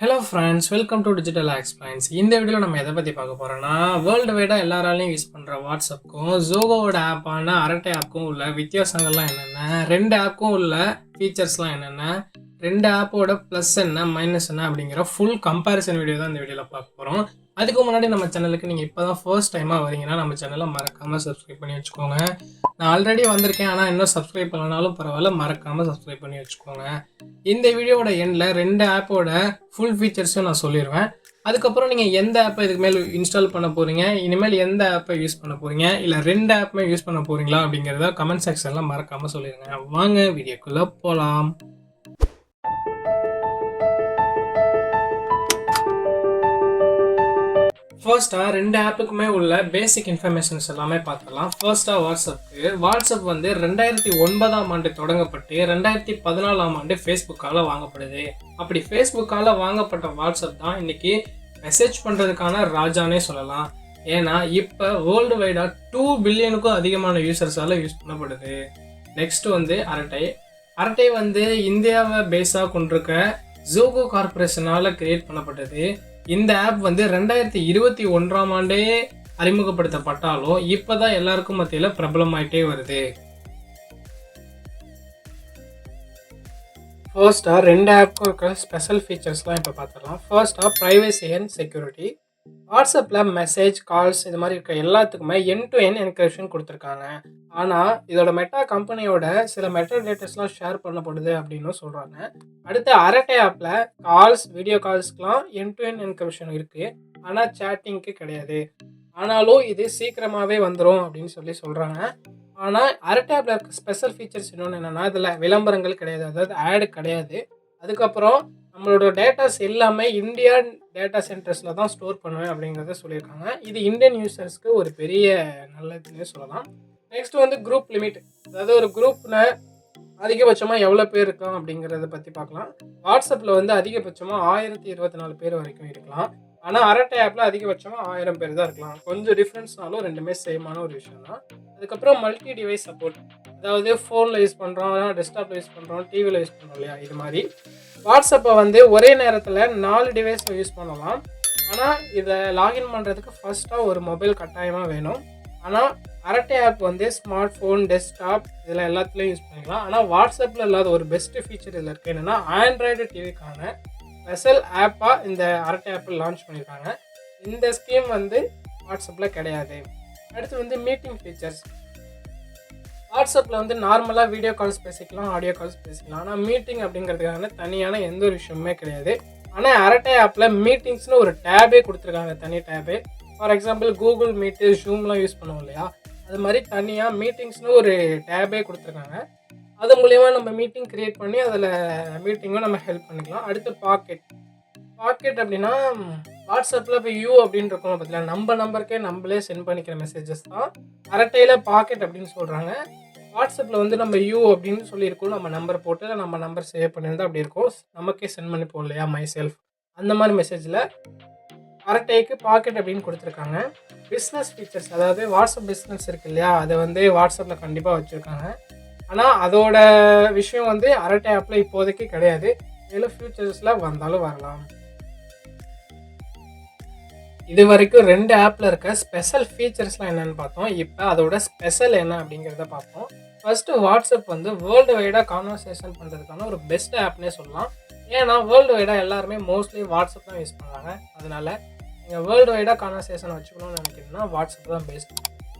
Hello friends welcome to digital explains இந்த வீடியோவில் நம்ம எதை பற்றி பார்க்க போகிறோம்னா வேர்ல்டு வைடாக எல்லாராலையும் யூஸ் பண்ணுற வாட்ஸ்அப்புக்கும் ஜோகோவோட ஆப்பான அரட்டை ஆப்புக்கும் உள்ள வித்தியாசங்கள்லாம் என்னென்ன ரெண்டு ஆப்புக்கும் உள்ள ஃபீச்சர்ஸ்லாம் என்னென்ன ரெண்டு ஆப்போட ப்ளஸ் என்ன மைனஸ் என்ன அப்படிங்கிற ஃபுல் கம்பேரிசன் வீடியோ தான் இந்த வீடியோவில் பார்க்க போகிறோம் அதுக்கு முன்னாடி நம்ம சேனலுக்கு நீங்கள் இப்போ தான் ஃபர்ஸ்ட் டைமாக வரீங்கன்னா நம்ம சேனலை மறக்காமல் சப்ஸ்கிரைப் பண்ணி வச்சுக்கோங்க. நான் ஆல்ரெடி வந்திருக்கேன் ஆனால் இன்னும் சப்ஸ்கிரைப் பண்ணனாலும் பரவாயில்ல மறக்காமல் சப்ஸ்கிரைப் பண்ணி வச்சுக்கோங்க. இந்த வீடியோவோட எண்டில் ரெண்டு ஆப்போட ஃபுல் ஃபீச்சர்ஸும் நான் சொல்லிடுவேன் அதுக்கப்புறம் நீங்கள் எந்த ஆப்பை இதுக்கு மேல் இன்ஸ்டால் பண்ண போகிறீங்க இனிமேல் எந்த ஆப்பை யூஸ் பண்ண போகிறீங்க இல்லை ரெண்டு ஆப்புமே யூஸ் பண்ண போகிறீங்களா அப்படிங்கிறத கமெண்ட் செக்ஷனில் மறக்காமல் சொல்லிடுங்க வாங்க வீடியோக்குள்ளே போகலாம் ஃபர்ஸ்ட்டாக ரெண்டு ஆப்புக்குமே உள்ள பேசிக் இன்ஃபர்மேஷன்ஸ் எல்லாமே பார்த்துக்கலாம். ஃபர்ஸ்ட்டாக வாட்ஸ்அப்புக்கு வாட்ஸ்அப் வந்து ரெண்டாயிரத்தி ஒன்பதாம் ஆண்டு தொடங்கப்பட்டு ரெண்டாயிரத்தி பதினாலாம் ஆண்டு ஃபேஸ்புக்கால் வாங்கப்படுது. அப்படி ஃபேஸ்புக்கால் வாங்கப்பட்ட வாட்ஸ்அப் தான் இன்னைக்கு மெசேஜ் பண்ணுறதுக்கான ராஜானே சொல்லலாம். ஏன்னா இப்போ வேர்ல்டு வைடாக டூ பில்லியனுக்கும் அதிகமான யூசர்ஸால் யூஸ் பண்ணப்படுது. நெக்ஸ்ட் வந்து அரட்டை. அரட்டை வந்து இந்தியாவை பேஸாக கொண்டிருக்க ஜோகோ கார்பரேஷனால் கிரியேட் பண்ணப்பட்டது. இந்த ஆப் வந்து ரெண்டாயிரத்தி இருபத்தி ஒன்றாம் ஆண்டே அறிமுகப்படுத்தப்பட்டாலும் இப்போதான் எல்லாருக்கும் மத்தியில் பிரபலமாயிட்டே வருது. ஃபர்ஸ்ட்டாக ரெண்டு ஆப்க்கும் இருக்கிற ஸ்பெஷல் ஃபீச்சர்ஸ்லாம் இப்போ பார்த்துடலாம். ஃபர்ஸ்ட்டாக ப்ரைவசி அண்ட் செக்யூரிட்டி வாட்ஸ்அப்பில் மெசேஜ் கால்ஸ் இது மாதிரி இருக்க எல்லாத்துக்குமே என் டு என் என்கிரிப்ஷன் கொடுத்துருக்காங்க. ஆனால் இதோட மெட்டா கம்பெனியோட சில மெட்டா டேட்டஸ்லாம் ஷேர் பண்ணப்படுது அப்படின்னு சொல்கிறாங்க அடுத்து அரட்டை ஆப்பில் கால்ஸ் வீடியோ கால்ஸ்க்குலாம் என் டு என் என்கிரிப்ஷன் இருக்குது ஆனால் சேட்டிங்க்கு கிடையாது. ஆனாலும் இது சீக்கிரமாகவே வந்துடும் அப்படின்னு சொல்லி சொல்கிறாங்க ஆனால் அரட்டை ஆப்பில் இருக்க ஸ்பெஷல் ஃபீச்சர்ஸ் இன்னொன்று என்னென்னா இதில் விளம்பரங்கள் கிடையாது. அதாவது ஆடு கிடையாது. அதுக்கப்புறம் நம்மளோட டேட்டாஸ் எல்லாமே இந்தியா டேட்டா சென்டர்ஸில் தான் ஸ்டோர் பண்ணுவேன் அப்படிங்கிறத சொல்லியிருக்காங்க. இது இந்தியன் யூசர்ஸ்க்கு ஒரு பெரிய நல்லதுன்னே சொல்லலாம். நெக்ஸ்ட் வந்து குரூப் லிமிட் அதாவது ஒரு குரூப்பில் அதிகபட்சமாக எவ்வளோ பேர் இருக்கலாம் அப்படிங்கிறத பற்றி பார்க்கலாம். வாட்ஸ்அப்பில் வந்து அதிகபட்சமாக ஆயிரத்தி இருபத்தி நாலு பேர் வரைக்கும் இருக்கலாம். ஆனால் அரட்டை ஆப்பில் அதிகபட்சமாக ஆயிரம் பேர் தான் இருக்கலாம். கொஞ்சம் டிஃப்ரென்ஸ்னாலும் ரெண்டுமே சேமான ஒரு விஷயம் தான் அதுக்கப்புறம் மல்டி டிவைஸ் சப்போர்ட் அதாவது ஃபோனில் யூஸ் பண்ணுறோம் டெஸ்க்டாப்பில் யூஸ் பண்ணுறோம் டிவியில் யூஸ் பண்ணுறோம் இல்லையா? இது மாதிரி. வாட்ஸ்அப்பை வந்து ஒரே நேரத்தில் நாலு டிவைஸில் யூஸ் பண்ணலாம். ஆனால் இதை லாகின் பண்ணுறதுக்கு ஃபஸ்ட்டாக ஒரு மொபைல் கட்டாயமாக வேணும். ஆனால் அரட்டை ஆப் வந்து ஸ்மார்ட் ஃபோன் டெஸ்க்டாப் இதில் எல்லாத்துலேயும் யூஸ் பண்ணிக்கலாம். ஆனால் வாட்ஸ்அப்பில் இல்லாத ஒரு பெஸ்ட் ஃபீச்சர் இதில் இருக்குது என்னென்னா ஆண்ட்ராய்டு டிவிக்கான ஸ்பெஷல் ஆப்பாக இந்த அரட்டை ஆப்பில் லான்ச் பண்ணியிருக்காங்க இந்த ஸ்கீம் வந்து வாட்ஸ்அப்பில் கிடையாது. அடுத்து வந்து மீட்டிங் ஃபீச்சர்ஸ் வாட்ஸ்அப்பில் வந்து நார்மலாக வீடியோ கால்ஸ் பேசிக்கலாம் ஆடியோ கால்ஸ் பேசிக்கலாம். ஆனால் மீட்டிங் அப்படிங்கிறதுக்கான தனியான எந்த ஒரு விஷயமுமே கிடையாது. ஆனால் அரட்டை ஆப்பில் மீட்டிங்ஸ்னு ஒரு டேபே கொடுத்துருக்காங்க தனி டேபே for example Google meet ஜூம்லாம் use பண்ணுவோம் இல்லையா? அது மாதிரி தனியாக மீட்டிங்ஸ்னு ஒரு டேபே கொடுத்துருக்காங்க. அது மூலயமா நம்ம மீட்டிங் க்ரியேட் பண்ணி அதில் மீட்டிங்கும் நம்ம ஹெல்ப் பண்ணிக்கலாம். அடுத்து பாக்கெட் பாக்கெட் அப்படின்னா வாட்ஸ்அப்பில் இப்போ யூ அப்படின்னு இருக்கோம் பார்த்தீங்களா நம்ம நம்பருக்கே நம்மளே சென்ட் பண்ணிக்கிற மெசேஜஸ் தான். அரட்டையில் பாக்கெட் அப்படின்னு சொல்கிறாங்க வாட்ஸ்அப்பில் வந்து நம்ம யூ அப்படின்னு சொல்லியிருக்கோம். நம்ம நம்பர் போட்டு நம்ம நம்பர் சேவ் பண்ணியிருந்தா அப்படி இருக்கும். நமக்கே சென்ட் பண்ணிப்போம் இல்லையா மை செல்ஃப் அந்த மாதிரி மெசேஜில் அரட்டைக்கு பாக்கெட் அப்படின்னு கொடுத்துருக்காங்க. பிஸ்னஸ் ஃபீச்சர்ஸ் அதாவது வாட்ஸ்அப் பிஸ்னஸ் இருக்கு இல்லையா அதை வந்து வாட்ஸ்அப்பில் கண்டிப்பாக வச்சுருக்காங்க. ஆனால் அதோட விஷயம் வந்து அரட்டை ஆப்பில் இப்போதைக்கு கிடையாது. மேலும் ஃபியூச்சர்ஸில் வந்தாலும் வரலாம். இது வரைக்கும் ரெண்டு ஆப்பில் இருக்க ஸ்பெஷல் ஃபீச்சர்ஸ்லாம் என்னென்னு பார்த்தோம். இப்போ அதோட ஸ்பெஷல் என்ன அப்படிங்கிறத பார்ப்போம். ஃபஸ்ட்டு வாட்ஸ்அப் வந்து வேர்ல்டு வைடாக கான்வர்சேஷன் பண்ணுறதுக்கான ஒரு பெஸ்ட் ஆப்னே சொல்லலாம். ஏன்னா வேர்ல்டு வைடாக எல்லாருமே மோஸ்ட்லி வாட்ஸ்அப் தான் யூஸ் பண்ணுறாங்க அதனால் நீங்கள் வேர்ல்டு வைடாக கான்வர்சேஷன் வச்சுக்கணும்னு நினைக்கிறீங்கன்னா வாட்ஸ்அப் தான் பெஸ்ட்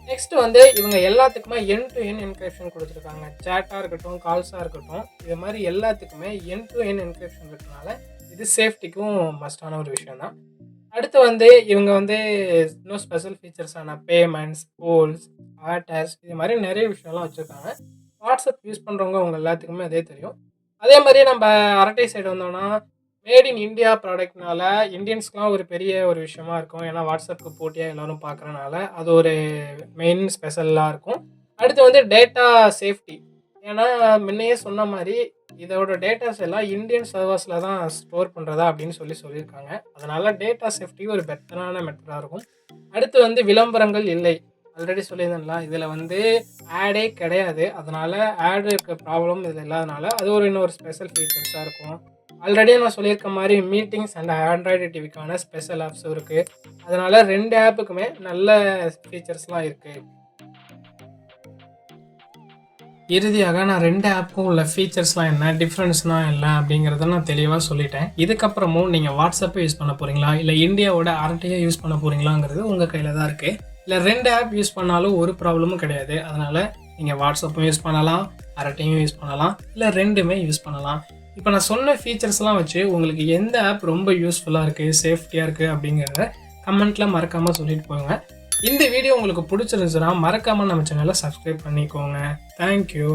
நெக்ஸ்ட் வந்து இவங்க எல்லாத்துக்குமே என் டு என் என்கிரிப்ஷன் கொடுத்துருக்காங்க. சேட்டாக இருக்கட்டும் கால்ஸாக இருக்கட்டும் இது மாதிரி எல்லாத்துக்குமே என் டு என் என்கிரிப்ஷன் இருக்கிறதுனால இது சேஃப்டிக்கும் மஸ்டான ஒரு விஷயம் தான் அடுத்து வந்து இவங்க வந்து இன்னும் ஸ்பெஷல் ஃபீச்சர்ஸான பேமெண்ட்ஸ் போல்ஸ் ஆட்டர்ஸ் இது மாதிரி நிறைய விஷயம்லாம் வச்சுருக்காங்க. வாட்ஸ்அப் யூஸ் பண்ணுறவங்க அவங்க எல்லாத்துக்குமே அதே தெரியும். அதே மாதிரி நம்ம அரட்டை சைடு வந்தோம்னா மேட் இன் இந்தியா ப்ராடக்ட்னால இந்தியன்ஸ்க்குலாம் ஒரு பெரிய ஒரு விஷயமா இருக்கும். ஏன்னா வாட்ஸ்அப்புக்கு போட்டியாக எல்லோரும் பார்க்குறனால அது ஒரு மெயின் ஸ்பெஷலாக இருக்கும். அடுத்து வந்து டேட்டா சேஃப்டி ஏன்னா முன்னையே சொன்ன மாதிரி இதோட டேட்டாஸ் எல்லாம் இந்தியன் சர்வர்ஸில் தான் ஸ்டோர் பண்ணுறதா அப்படின்னு சொல்லி சொல்லியிருக்காங்க. அதனால் டேட்டா சேஃப்டி ஒரு பெட்டரான மெட்டராக இருக்கும். அடுத்து வந்து விளம்பரங்கள் இல்லை. ஆல்ரெடி சொல்லியிருந்தேன்ல இதில் வந்து ஆடே கிடையாது. அதனால் ஆடு இருக்க ப்ராப்ளம் இதில் இல்லாதனால அது ஒரு இன்னொரு ஸ்பெஷல் ஃபீச்சர்ஸாக இருக்கும். ஆல்ரெடி நான் சொல்லியிருக்க மாதிரி மீட்டிங்ஸ் அண்ட் ஆண்ட்ராய்டு டிவிக்கான ஸ்பெஷல் ஆப்ஸும் இருக்குது அதனால் ரெண்டு ஆப்புக்குமே நல்ல ஃபீச்சர்ஸ்லாம் இருக்குது இறுதியாக நான் ரெண்டு ஆப்புக்கும் உள்ள ஃபீச்சர்ஸ்லாம் என்ன டிஃப்ரென்ஸ்னால் என்ன அப்படிங்கிறத நான் தெளிவாக சொல்லிட்டேன். இதுக்கப்புறமும் நீங்கள் வாட்ஸ்அப்பை யூஸ் பண்ண போகிறீங்களா இல்லை இந்தியாவோட அரட்டையாக யூஸ் பண்ண போகிறீங்களாங்கிறது உங்கள் கையில் தான் இருக்குது இல்லை ரெண்டு ஆப் யூஸ் பண்ணாலும் ஒரு ப்ராப்ளமும் கிடையாது. அதனால் நீங்கள் வாட்ஸ்அப்பும் யூஸ் பண்ணலாம் அரட்டையும் யூஸ் பண்ணலாம் இல்லை ரெண்டுமே யூஸ் பண்ணலாம். இப்போ நான் சொன்ன ஃபீச்சர்ஸ்லாம் வச்சு உங்களுக்கு எந்த ஆப் ரொம்ப யூஸ்ஃபுல்லாக இருக்குது சேஃப்டியாக இருக்குது அப்படிங்கிறத கமெண்ட்டில் மறக்காமல் சொல்லிட்டு போங்க. இந்த வீடியோ உங்களுக்கு பிடிச்சிருந்துச்சுன்னா மறக்காமல் நம்ம சேனலை சப்ஸ்கிரைப் பண்ணிக்கோங்க. தேங்க்யூ